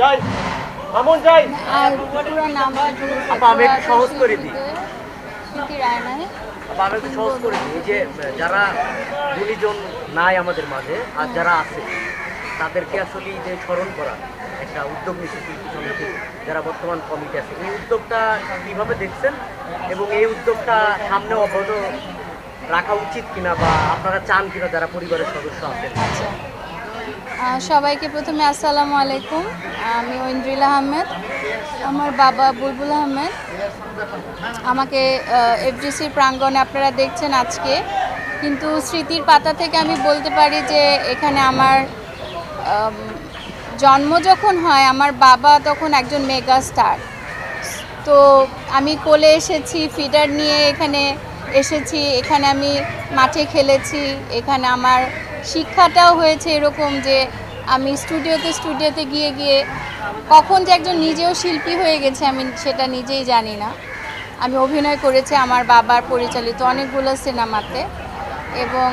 যাই আর পুরো নাম আমি একটু সহজ করে দিই। স্মৃতি রায় নাই আমি একটু সহজ করে দিই। এই যে যারা গুণীজন নাই আমাদের মাঝে আর যারা আছে তাদেরকে আসলে যে স্মরণ করা একটা উদ্যোগ নিচ্ছে শিল্পী সমিতি। যারা বর্তমান কমিটি আছে এই উদ্যোগটা কীভাবে দেখছেন? এবং এই উদ্যোগটা সামনে অব্যাহত রাখা উচিত কিনা বা আপনারা চান কিনা যারা পরিবারের সদস্য আছেন? আচ্ছা। সবাইকে প্রথমে আসসালামু আলাইকুম। আমি ঐন্দ্রিল আহমেদ। আমার বাবা বুলবুল আহমেদ। আমাকে এফডিসির প্রাঙ্গণে আপনারা দেখছেন আজকে। কিন্তু স্মৃতির পাতা থেকে আমি বলতে পারি যে, এখানে আমার জন্ম যখন হয়, আমার বাবা তখন একজন মেগা স্টার তো আমি কোলে এসেছি, ফিডার নিয়ে এখানে এসেছি, এখানে আমি মাঠে খেলেছি, এখানে আমার শিক্ষাটাও হয়েছে এরকম যে আমি স্টুডিওতে স্টুডিওতে গিয়ে গিয়ে কখন যে একজন নিজেও শিল্পী হয়ে গেছে, আমি সেটা নিজেই জানি না। আমি অভিনয় করেছি আমার বাবার পরিচালিত অনেকগুলো সিনেমাতে এবং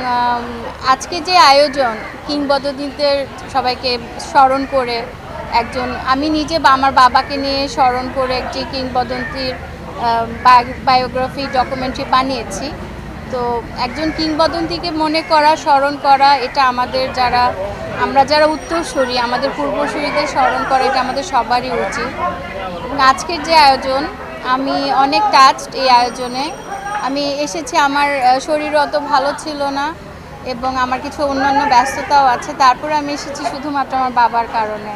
আজকে যে আয়োজন, কিংবদন্তিদের সবাইকে স্মরণ করে একজন, আমি নিজে আমার বাবাকে নিয়ে স্মরণ করে একটি কিংবদন্তির বায়োগ্রাফি ডকুমেন্টারি বানিয়েছি। তো একজন কিংবদন্তিকে মনে করা, স্মরণ করা, এটা আমাদের যারা, আমরা যারা উত্তরসূরি, আমাদের পূর্বসূরিদের স্মরণ করা, এটা আমাদের সবারই উচিত। আজকের যে আয়োজন, আমি অনেক টাচড এই আয়োজনে। আমি এসেছি, আমার শরীর অত ভালো ছিল না এবং আমার কিছু অন্যান্য ব্যস্ততাও আছে। তারপরে আমি এসেছি শুধুমাত্র আমার বাবার কারণে।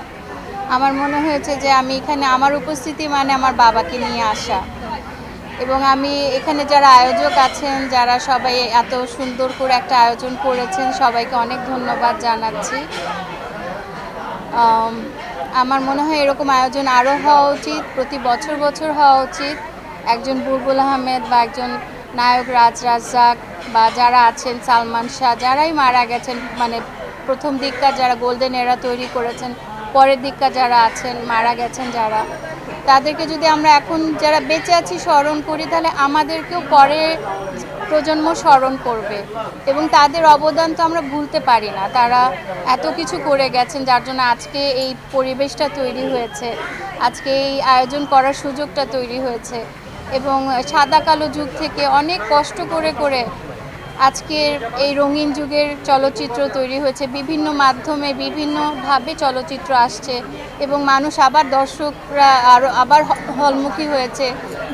আমার মনে হয়েছে যে আমি এখানে, আমার উপস্থিতি মানে আমার বাবাকে নিয়ে আসা। এবং আমি এখানে যারা আয়োজক আছেন, যারা সবাই এত সুন্দর করে একটা আয়োজন করেছেন, সবাইকে অনেক ধন্যবাদ জানাচ্ছি। আমার মনে হয় এরকম আয়োজন আরও হওয়া উচিত, প্রতি বছর বছর হওয়া উচিত। একজন বুলবুল আহমেদ বা একজন নায়ক রাজ রাজ্জাক বা যারা আছেন, সালমান শাহ, যারাই মারা গেছেন মানে প্রথম দিককার যারা, গোল্ডেন এরা তৈরি করেছেন, পরের দিককার যারা আছেন, মারা গেছেন যারা তাদেরকে যদি আমরা এখন যারা বেঁচে আছি স্মরণ করি, তাহলে আমাদেরকেও পরে প্রজন্ম স্মরণ করবে। এবং তাদের অবদান তো আমরা ভুলতে পারি না। তারা এত কিছু করে গেছেন যার জন্য আজকে এই পরিবেশটা তৈরি হয়েছে। আজকে এই আয়োজন করার সুযোগটা তৈরি হয়েছে। এবং সাদা কালো যুগ থেকে অনেক কষ্ট করে করে আজকের এই রঙিন যুগের চলচ্চিত্র তৈরি হয়েছে। বিভিন্ন মাধ্যমে বিভিন্নভাবে চলচ্চিত্র আসছে এবং মানুষ আবার দর্শকরা আরও আবার হলমুখী হয়েছে।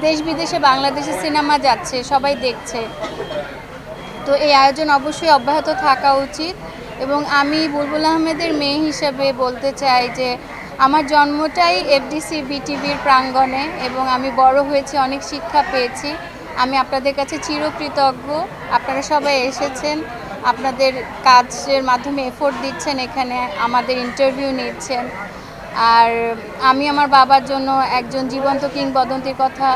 দেশ বিদেশে বাংলাদেশে সিনেমা যাচ্ছে, সবাই দেখছে। তো এই আয়োজন অবশ্যই অব্যাহত থাকা উচিত এবং আমি বুলবুল আহমেদের মেয়ে হিসেবে বলতে চাই যে, আমার জন্মটাই এফডিসি, বিটিভির প্রাঙ্গণে এবং আমি বড় হয়েছি, অনেক শিক্ষা পেয়েছি। আমি আপনাদের কাছে চিরকৃতজ্ঞ। আপনারা সবাই এসেছেন, আপনাদের কাজের মাধ্যমে এফোর্ট দিচ্ছেন, এখানে আমাদের ইন্টারভিউ নিচ্ছেন। আর আমি আমার বাবার জন্য একজন জীবন্ত কিংবদন্তির কথা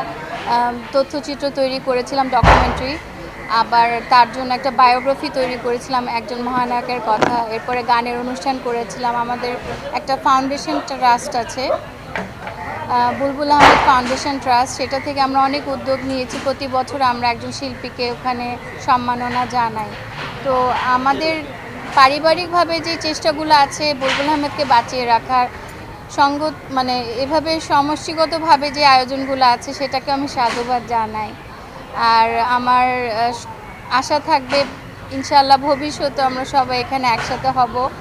তথ্যচিত্র তৈরি করেছিলাম ডকুমেন্টারি আবার তার জন্য একটা বায়োগ্রাফি তৈরি করেছিলাম, একজন মহানায়কের কথা। এরপরে গানের অনুষ্ঠান করেছিলাম। আমাদের একটা ফাউন্ডেশন ট্রাস্ট আছে। বুলবুল আহমেদ ফাউন্ডেশন ট্রাস্ট সেটা থেকে আমরা অনেক উদ্যোগ নিয়েছি। প্রতি বছর আমরা একজন শিল্পীকে ওখানে সম্মাননা জানাই। তো আমাদের পারিবারিকভাবে যে চেষ্টাগুলো আছে বুলবুল আহমেদকে বাঁচিয়ে রাখার সঙ্গ মানে এভাবে সমষ্টিগতভাবে যে আয়োজনগুলো আছে সেটাকে আমি সাধুবাদ জানাই। আর আমার আশা থাকবে ইনশাল্লাহ ভবিষ্যতে আমরা সবাই এখানে একসাথে হব।